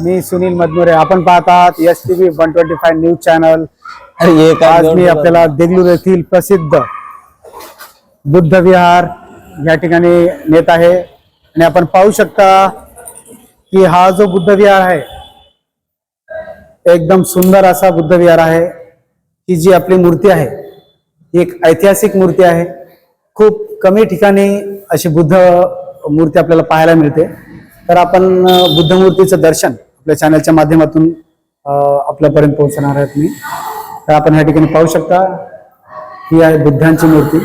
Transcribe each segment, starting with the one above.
मी सुनील मधमुरे आपण पाहतात S T V one twenty five news channel आज मी आपल्याला देगलूर येथील प्रसिद्ध बुद्ध विहार या ठिकाणी नेत आहे. आणि आपण पाहू शकता की हा जो बुद्ध विहार आहे एकदम सुंदर असा बुद्ध विहार आहे. ही जी आपली मूर्ती आहे ही एक ऐतिहासिक मूर्ती आहे. खूप कमी ठिकाणी अशी बुद्ध मूर्ती आपल्याला पाहायला मिळते. तर आपण अं, बुद्ध मूर्तीचं दर्शन आपल्या चॅनलच्या माध्यमातून आपल्यापर्यंत पोहोचणार आहेत मी. तर आपण या ठिकाणी पाहू शकता ही आहे बुद्धांची मूर्ती.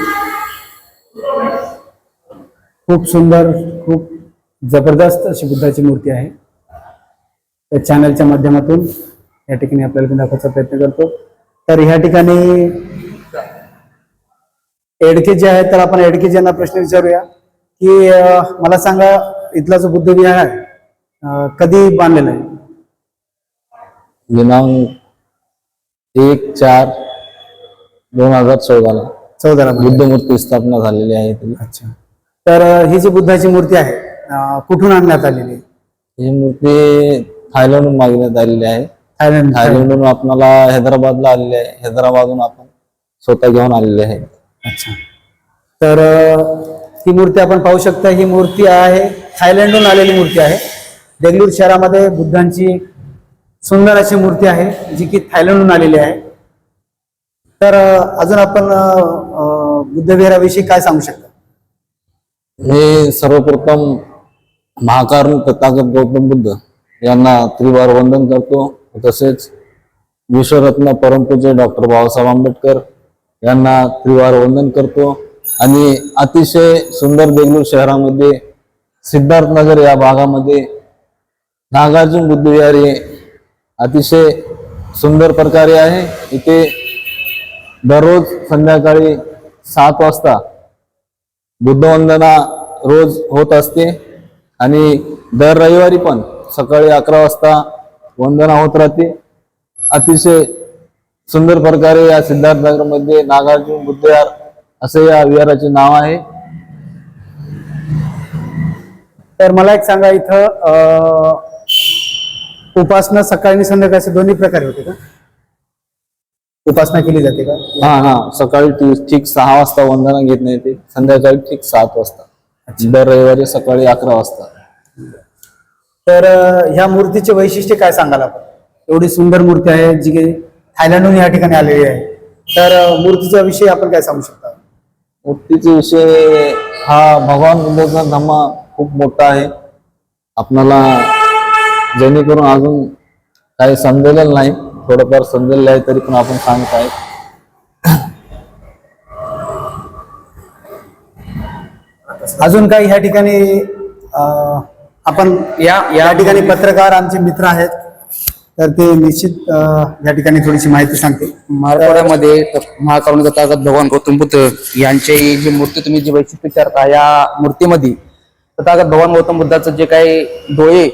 खूप सुंदर खूप जबरदस्त अशी बुद्धाची मूर्ती आहे. त्या चॅनलच्या माध्यमातून या ठिकाणी आपल्याला दाखवायचा प्रयत्न करतो. तर ह्या ठिकाणी एडके जे आहे तर आपण एडके यांना प्रश्न विचारूया की मला सांगा इथला जो बुद्ध विहार आहे कधी बांधलेला आहे? दिनांक एक चार दोन हजार चौदाला. चौदाला बुद्ध मूर्ती स्थापना झालेली आहे ती. अच्छा. तर ही जी बुद्धाची मूर्ती आहे अं, कुठून आणण्यात आलेली आहे? ही मूर्ती थायलंडहून मागण्यात आलेली आहे. थायलंड. थायलंडहून आपणाला हैदराबादला आलेली आहे. हैदराबादहून आपण स्वतः घेऊन आलेले आहे. अच्छा. तर अं, ही मूर्ती आपण पाहू शकता ही मूर्ती आहे थायलंडहून आलेली मूर्ती आहे. देगलूर शहरामध्ये बुद्धांची सुंदर अशी मूर्ती आहे जी की थायलंडहून आलेली आहे. तर अजून आपण बुद्धविहाराविषयी काय सांगू शकता? हे सर्वप्रथम महाकारण तथागत गौतम बुद्ध यांना त्रिवार वंदन करतो. तसेच विश्वरत्न परमपूज्य डॉक्टर बाबासाहेब आंबेडकर यांना त्रिवार वंदन करतो. आणि अतिशय सुंदर देगलूर शहरामध्ये सिद्धार्थनगर या भागामध्ये नागार्जुन बुद्धविहार हे अतिशय सुंदर प्रकारे आहे. इथे दररोज संध्याकाळी सात वाजता बुद्धवंदना रोज होत असते. आणि दर रविवारी पण सकाळी अकरा वाजता वंदना होत राहते. अतिशय सुंदर प्रकारे या सिद्धार्थनगरमध्ये नागार्जुन बुद्धविहार असे या विहाराचे नाव आहे. तर मला एक सांगा इथं उपासना सकाळी आणि संध्याकाळी असे दोन्ही प्रकारे होते का? उपासना केली जाते का? हा हा. सकाळी ठी- ठीक सहा वाजता वंदना घेत नाही ते संध्याकाळी ठीक सात वाजता. दर रविवारी सकाळी अकरा वाजता. तर अं, ह्या मूर्तीचे वैशिष्ट्य काय सांगाल आपण? एवढी सुंदर मूर्ती आहे जी की थायलंडहून या ठिकाणी आलेली आहे. तर अं, मूर्तीच्या विषयी आपण काय सांगू शकता? मूर्तीचे विषय हा भगवान बुद्धाचा धम्मा खूप मोठा आहे. आपणाला जेणेकरून अजून काही समजलेलं नाही थोडंफार समजलेलं आहे तरी पण आपण सांगत आहे. अजून काही ह्या ठिकाणी अं, आपण या या ठिकाणी पत्रकार आमचे मित्र आहेत तर ते निश्चित अं, या ठिकाणी थोडीशी माहिती सांगते मराठवाड्यामध्ये त- महाकरुण तथागत भगवान गौतम बुद्ध यांची जी मूर्ती तुम्ही जी वैशिष्ट्य विचारता या मूर्तीमध्ये तथागत भगवान गौतम बुद्धाचं जे काही डोळे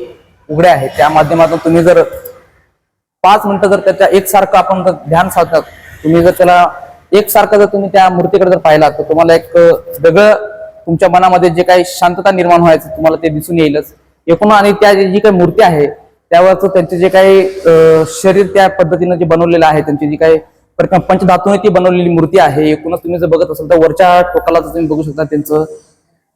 उघडे आहेत. त्या माध्यमातून तुम्ही जर पाच मिनिटं जर त्याच्या एकसारखं आपण जर ध्यान साधतात तुम्ही जर त्याला एकसारखं जर तुम्ही त्या मूर्तीकडे जर पाहिलात तर तुम्हाला एक वेगळं तुमच्या मनामध्ये जे काही शांतता निर्माण व्हायचं तुम्हाला ते दिसून येईलच. एकूण आणि त्या जी काही मूर्ती आहे त्यावरच त्यांचे जे काही शरीर त्या पद्धतीनं जे बनवलेलं आहे त्यांची जी काही पंचधातूने ती बनवलेली मूर्ती आहे एकूणच तुम्ही जर बघत असाल तर वरच्या टोकाला जर तुम्ही बघू शकता त्यांचं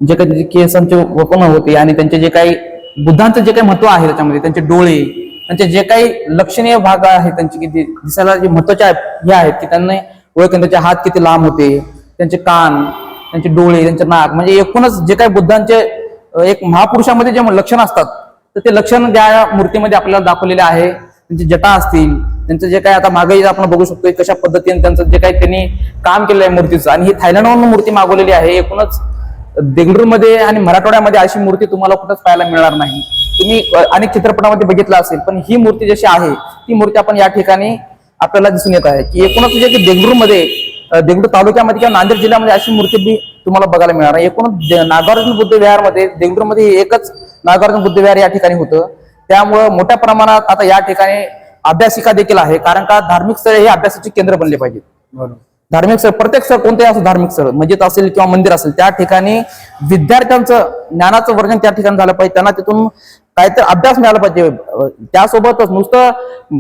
जे काही केसांचे वपन होते आणि त्यांचे जे काही बुद्धांचं जे काही महत्त्व आहे त्याच्यामध्ये त्यांचे डोळे त्यांचे जे काही लक्षणीय भाग आहे त्यांचे किती दिसायला जे महत्त्वाचे हे आहेत की त्यांना ओळख त्यांचे हात किती लांब होते त्यांचे कान त्यांचे डोळे त्यांचे नाक म्हणजे एकूणच जे काही बुद्धांचे एक महापुरुषामध्ये जे लक्षण असतात तर ते लक्षण ज्या मूर्तीमध्ये आपल्याला दाखवलेले आहे त्यांची जटा असतील त्यांचं जे काही आता मागे आपण बघू शकतो कशा पद्धतीने त्यांचं जे काही त्यांनी काम केलं आहे मूर्तीचं आणि ही थायलंडवरून मूर्ती मागवलेली आहे एकूणच देगडूरमध्ये आणि मराठवाड्यामध्ये अशी मूर्ती तुम्हाला कुठंच पाहायला मिळणार नाही. तुम्ही अनेक चित्रपटामध्ये बघितलं असेल पण ही मूर्ती जशी आहे ती मूर्ती आपण या ठिकाणी आपल्याला दिसून येत आहे. की एकूणच म्हणजे की देगडूर तालुक्यामध्ये किंवा नांदेड जिल्ह्यामध्ये अशी मूर्ती बी तुम्हाला बघायला मिळणार आहे एकूणच नागार्जुन बुद्ध विहारमध्ये देगलूरमध्ये एकच नागार्जुन बुद्ध विहार या ठिकाणी होतं. त्यामुळं मोठ्या प्रमाणात आता या ठिकाणी अभ्यासिका देखील आहे कारण का धार्मिक स्थळे हे अभ्यासाचे केंद्र बनले पाहिजेत. बरोबर. धार्मिक स्थळ प्रत्येक स्थळ कोणतेही असं धार्मिक स्थळ मस्जिद असेल किंवा मंदिर असेल त्या ठिकाणी विद्यार्थ्यांचं ज्ञानाचं वर्णन त्या ठिकाणी झालं पाहिजे. त्यांना तिथून काहीतरी अभ्यास मिळाला पाहिजे. त्यासोबतच नुसतं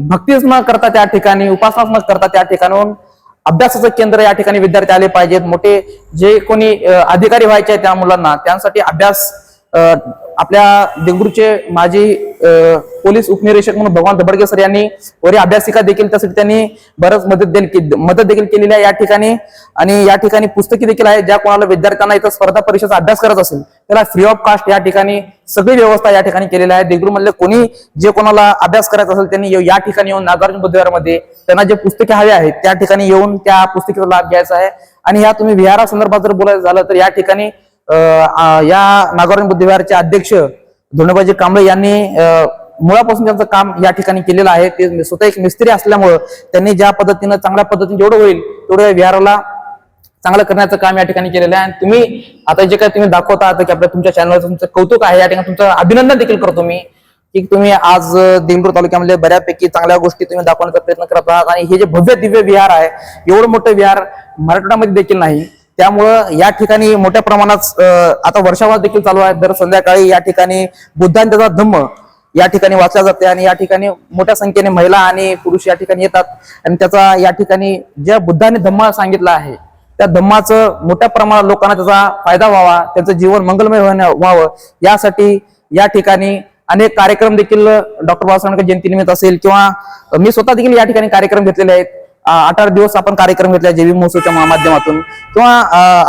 भक्तीच न करता त्या ठिकाणी उपासनाच न करता त्या ठिकाणून अभ्यासाचं केंद्र या ठिकाणी विद्यार्थी आले पाहिजेत. मोठे जे कोणी अधिकारी व्हायचे आहेत त्या मुलांना त्यांसाठी अभ्यास आपल्या देगूरचे माजी पोलीस उपनिरीक्षक म्हणून भगवान धबडके सर यांनी वरी अभ्यासिका देखील त्यासाठी त्यांनी बरंच मदत मदत देखील केलेली आहे या ठिकाणी. आणि या ठिकाणी पुस्तके देखील आहे ज्या कोणाला विद्यार्थ्यांना इथं स्पर्धा परीक्षेचा अभ्यास करत असेल त्याला फ्री ऑफ कास्ट या ठिकाणी सगळी व्यवस्था या ठिकाणी केलेली आहे. देगूर मधले कोणी जे कोणाला अभ्यास करायचा असेल त्यांनी या ठिकाणी येऊन नागार्जुन बुद्धविहारमध्ये त्यांना जे पुस्तके हवे आहेत त्या ठिकाणी येऊन त्या पुस्तकेचा लाभ घ्यायचा आहे. आणि ह्या तुम्ही विहारासंदर्भात जर बोलायचं झालं तर या ठिकाणी या नागार्जुन बुद्धविहारचे अध्यक्ष धोंडबाजी कांबळे यांनी मुळापासून त्यांचं काम या ठिकाणी केलेलं आहे. ते स्वतः एक मिस्त्री असल्यामुळं त्यांनी ज्या पद्धतीनं चांगल्या पद्धतीने जेवढं होईल तेवढं विहाराला चांगलं करण्याचं काम या ठिकाणी केलेलं आहे. आणि तुम्ही आता जे काय तुम्ही दाखवता आता की आपल्या तुमच्या चॅनलवर तुमचं कौतुक आहे या ठिकाणी तुमचं अभिनंदन देखील करतो मी की तुम्ही आज देंगूर तालुक्यामध्ये बऱ्यापैकी चांगल्या गोष्टी तुम्ही दाखवण्याचा प्रयत्न करत आहात. आणि हे जे भव्य दिव्य विहार आहे एवढं मोठं विहार मराठवाड्यामध्ये देखील नाही. त्यामुळं या ठिकाणी मोठ्या प्रमाणात आता वर्षावास देखील चालू आहे दर संध्याकाळी या ठिकाणी बुद्धांनी त्याचा धम्म या ठिकाणी वाचला जाते आणि या ठिकाणी मोठ्या संख्येने महिला आणि पुरुष या ठिकाणी येतात. आणि त्याचा या ठिकाणी ज्या बुद्धाने धम्म सांगितला आहे त्या धम्माचं मोठ्या प्रमाणात लोकांना त्याचा फायदा व्हावा त्यांचं जीवन मंगलमय होण्या- व्हावं यासाठी या ठिकाणी अनेक कार्यक्रम देखील डॉक्टर बाबासाहेब आंबेडकर जयंतीनिमित्त असेल किंवा मी स्वतः देखील या ठिकाणी कार्यक्रम घेतलेले आहेत. अठरा आठ दिवस आपण कार्यक्रम घेतला जेवी महोत्सवच्या माध्यमातून. किंवा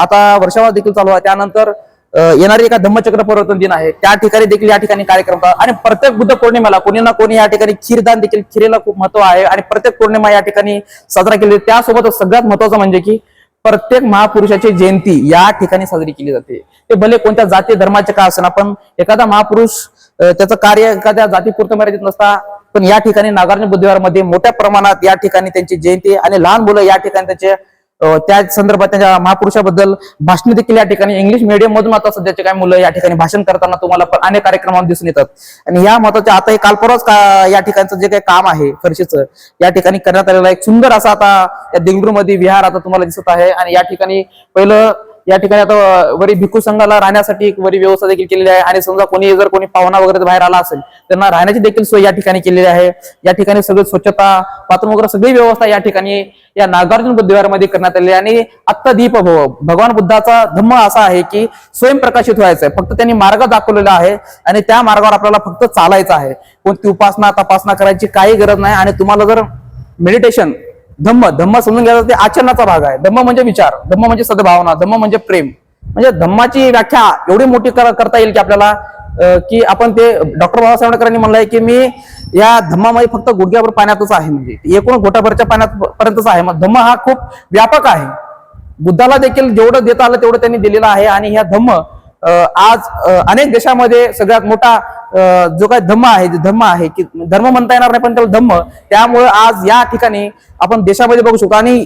आता वर्षावास देखील चालू आहे. त्यानंतर येणारी एका धम्मचक्र परिवर्तन दिन आहे. त्या ठिकाणी देखील या ठिकाणी कार्यक्रम आणि प्रत्येक बुद्ध पौर्णिमेला कोणी ना कोणी या ठिकाणी खीरदान देखील खिरेला खूप महत्त्व आहे. आणि प्रत्येक पौर्णिमा या ठिकाणी साजरा केली जाते. सगळ्यात महत्वाचं म्हणजे की प्रत्येक महापुरुषाची जयंती या ठिकाणी साजरी केली जाते. ते भले कोणत्या जाती धर्माचे का असेना पण एखादा महापुरुष त्याचं कार्य एखाद्या जातीपुरतं मर्यादित नसता पण या ठिकाणी नागार्जुन बुद्धिवारमध्ये मोठ्या प्रमाणात या ठिकाणी त्यांची जयंती आणि लहान मुलं या ठिकाणी त्यांचे त्या संदर्भात त्यांच्या महापुरुषाबद्दल भाषण देखील या ठिकाणी इंग्लिश मीडियम मधून आता सध्याचे काही मुलं या ठिकाणी भाषण करताना तुम्हाला पण अनेक कार्यक्रमात दिसून येतात. आणि या महत्त्वाच्या आता हे काल परवाच का या ठिकाणचं जे काही काम आहे फरशीचं या ठिकाणी करण्यात आलेलं एक सुंदर असा आता या देंगरूमध्ये विहार आता तुम्हाला दिसत आहे. आणि या ठिकाणी पहिलं या ठिकाणी आता वरी भिक्खू संघाला राहण्यासाठी एक वरी व्यवस्था देखील केलेली आहे. आणि समजा कोणी जर कोणी पाहुणा वगैरे बाहेर आला असेल त्यांना राहण्याची देखील सोय या ठिकाणी केलेली आहे. या ठिकाणी सगळी स्वच्छता बाथरूम वगैरे सगळी व्यवस्था या ठिकाणी या नागार्जुन बुद्धविहारमध्ये करण्यात आली आहे. आणि आत्ता दीप भव भगवान बुद्धाचा धम्म असा आहे की स्वयंप्रकाशित व्हायचं आहे फक्त त्यांनी मार्ग दाखवलेला आहे आणि त्या मार्गावर आपल्याला फक्त चालायचं आहे. कोणती उपासना तपासना करायची काही गरज नाही. आणि तुम्हाला जर मेडिटेशन धम्म धम्म समजून घ्यायचा ते आचरणाचा भाग आहे. धम्म म्हणजे विचार धम्म म्हणजे सद्भावना धम्म म्हणजे प्रेम. म्हणजे धम्माची व्याख्या एवढी मोठी करता येईल की आपल्याला की आपण ते डॉक्टर बाबासाहेब आंबेडकरांनी म्हणलंय की मी या धम्मामध्ये फक्त गुडघ्याभर पाण्यातच आहे म्हणजे. एकूण घोटाभरच्या पाण्यात पर्यंतच आहे. मग धम्म हा खूप व्यापक आहे. बुद्धाला देखील जेवढं देता आलं तेवढं त्यांनी दिलेलं आहे. आणि ह्या धम्म आज अनेक देशामध्ये सगळ्यात मोठा जो काय धम्म आहे जे धम्म आहे की धर्म म्हणता येणार नाही पण त्याला धम्म. त्यामुळे आज या ठिकाणी आपण देशामध्ये बघू शकतो. आणि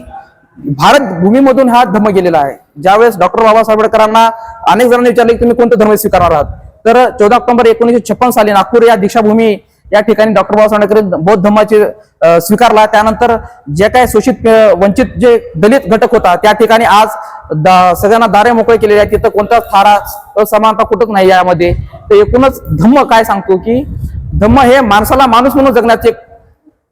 भारत भूमीमधून हा धम्म गेलेला आहे. ज्यावेळेस डॉक्टर बाबासाहेब आंबेडकरांना अनेक जणांनी विचारले की तुम्ही कोणतं धर्म स्वीकारणार आहात? तर चौदा ऑक्टोबर एकोणीसशे छप्पन साली नागपूर या दीक्षाभूमी या ठिकाणी डॉक्टर बाबासाहेब आंबेडकर बौद्ध धर्माचे स्वीकारला. त्यानंतर जे काय शोषित वंचित जे दलित घटक होता त्या ठिकाणी आज दा- सगळ्यांना दारे मोकळे केलेले आहेत. तिथं कोणताच थारा असमानता कुठंच नाही यामध्ये. तर एकूणच धम्म काय सांगतो की धम्म हे माणसाला माणूस म्हणून जगण्याचे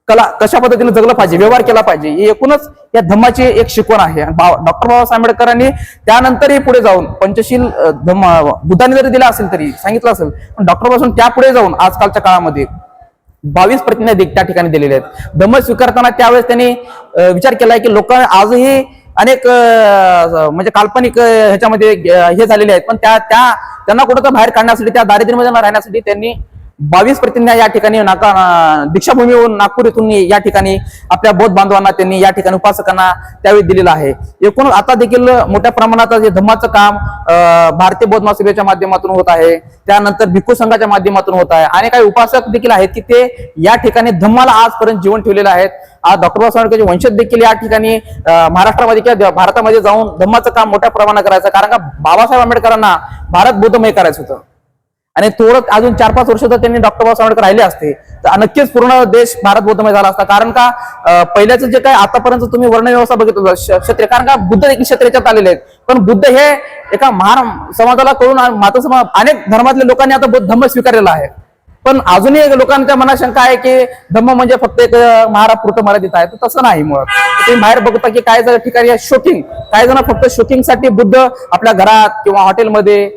कला कशा पद्धतीने जगलं पाहिजे व्यवहार केला पाहिजे ही एकूणच या धम्माची एक शिकवण आहे. बा- डॉक्टर बाबासाहेब आंबेडकरांनी त्यानंतरही पुढे जाऊन पंचशील धम्म बुद्धाने जरी दिला असेल तरी सांगितलं असेल पण डॉक्टर बाबासाहेब त्या पुढे जाऊन आजकालच्या काळामध्ये बावीस प्रतिज्ञा त्या ठिकाणी दिलेले आहेत. धम्म स्वीकारताना त्यावेळेस त्यांनी विचार केलाय की लोक आजही अनेक म्हणजे काल्पनिक ह्याच्यामध्ये हे झालेले आहेत. पण त्या त्या त्यांना कुठं बाहेर काढण्यासाठी त्या दारिद्र्यमध्ये राहण्यासाठी त्यांनी बावीस प्रतिज्ञा या ठिकाणी नाका दीक्षाभूमीवरून नागपूर येथून या ठिकाणी आपल्या बौद्ध बांधवांना त्यांनी या ठिकाणी उपासकांना त्यावेळी दिलेला आहे. एकूण आता देखील मोठ्या प्रमाणात जे धम्माचं काम भारतीय बौद्ध महासभेच्या माध्यमातून होत आहे त्यानंतर भिक्खू संघाच्या माध्यमातून होत आहे. आणि काही उपासक देखील आहेत की ते या ठिकाणी धम्माला आजपर्यंत जीवन ठेवलेलं आहेत. आज डॉक्टर बाबासाहेब आंबेडकरचे वंशज देखील या ठिकाणी महाराष्ट्रामध्ये किंवा भारतामध्ये जाऊन धम्माचं काम मोठ्या प्रमाणात करायचं. कारण का बाबासाहेब आंबेडकरांना भारत बोधमय करायचं होतं. आणि थोडं अजून चार पाच वर्ष जर त्यांनी डॉक्टर बाबासाहेब आंबेडकर राहिले असते. तर नक्कीच पूर्ण देश भारत बौद्धमय झाला असता. कारण का पहिल्याचं जे काय आतापर्यंत तुम्ही वर्ण व्यवस्था बघितलं श- क्षत्रिय. कारण का बुद्ध देखील क्षत्रियाच्यात आलेले आहेत. पण बुद्ध हे एका महान समाजाला कळून माता समाज अनेक धर्मातल्या लोकांनी आता बौद्ध धर्म स्वीकारलेला आहे. पण अजूनही लोकांच्या मनात शंका आहे की धम्म म्हणजे फक्त एक महाराज महारापुरतं मर्यादित आहे. तर तसं नाही मग तुम्ही बाहेर बघता की काय जर ठिकाणी शोकिंग काही जण फक्त शोकिंगसाठी बुद्ध आपल्या घरात किंवा हॉटेलमध्ये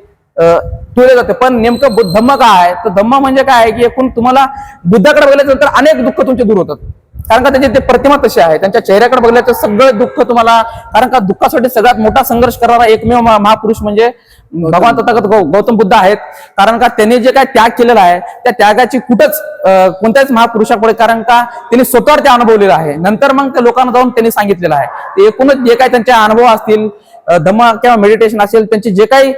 ठेवले जाते. पण नेमकं बुद्ध- धम्म काय आहे? तर धम्म म्हणजे काय आहे की एकूण तुम्हाला बुद्धाकडे बघितल्यानंतर अनेक दुःख तुमचे दूर होतात. कारण का त्यांची ते प्रतिमा तशी आहे. त्यांच्या चेहऱ्याकडे बघल्याचं सगळं दुःख तुम्हाला कारण का दुःखासाठी सगळ्यात मोठा संघर्ष करणारा एकमेव महापुरुष म्हणजे भगवान तथागत गौ- गौतम बुद्ध आहेत. कारण का त्यांनी जे काय त्याग केलेला आहे त्या त्यागाची कुठंच कोणत्याच महापुरुषाकडे कारण का त्यांनी स्वतःवर ते अनुभवलेलं आहे. नंतर मग त्या लोकांना जाऊन त्यांनी सांगितलेलं आहे. एकूणच जे काय त्यांचे अनुभव असतील धम्म किंवा मेडिटेशन असेल त्यांचे जे काही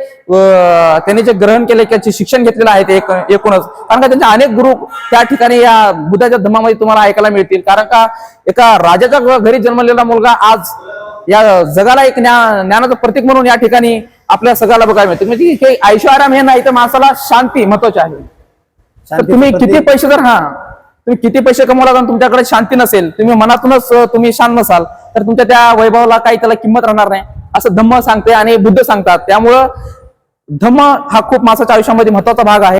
त्यांनी जे ग्रहण केले किंवा शिक्षण घेतलेलं आहे ते एक- एकूणच. कारण का त्यांचे अनेक गुरु त्या ठिकाणी या बुद्धाच्या धम्मामध्ये तुम्हाला ऐकायला मिळतील. कारण का एका राजाच्या घरी जन्मलेला मुलगा आज या जगाला एक ज्ञा- ज्ञानाचं प्रतीक म्हणून या ठिकाणी आपल्या सगळ्याला बघायला मिळते. म्हणजे ऐशो आराम हे नाही तर माणसाला शांती महत्वाची आहे. तुम्ही किती पैसे जर हा तुम्ही किती पैसे कमवला आणि तुमच्याकडे शांती नसेल तुम्ही मनातूनच तुम्ही शांत नसाल तर तुमच्या त्या वैभवाला काही त्याला किंमत राहणार नाही. असं धम्म सांगते आणि बुद्ध सांगतात. त्यामुळं धम्म हा खूप माणसाच्या आयुष्यामध्ये महत्त्वाचा भाग आहे.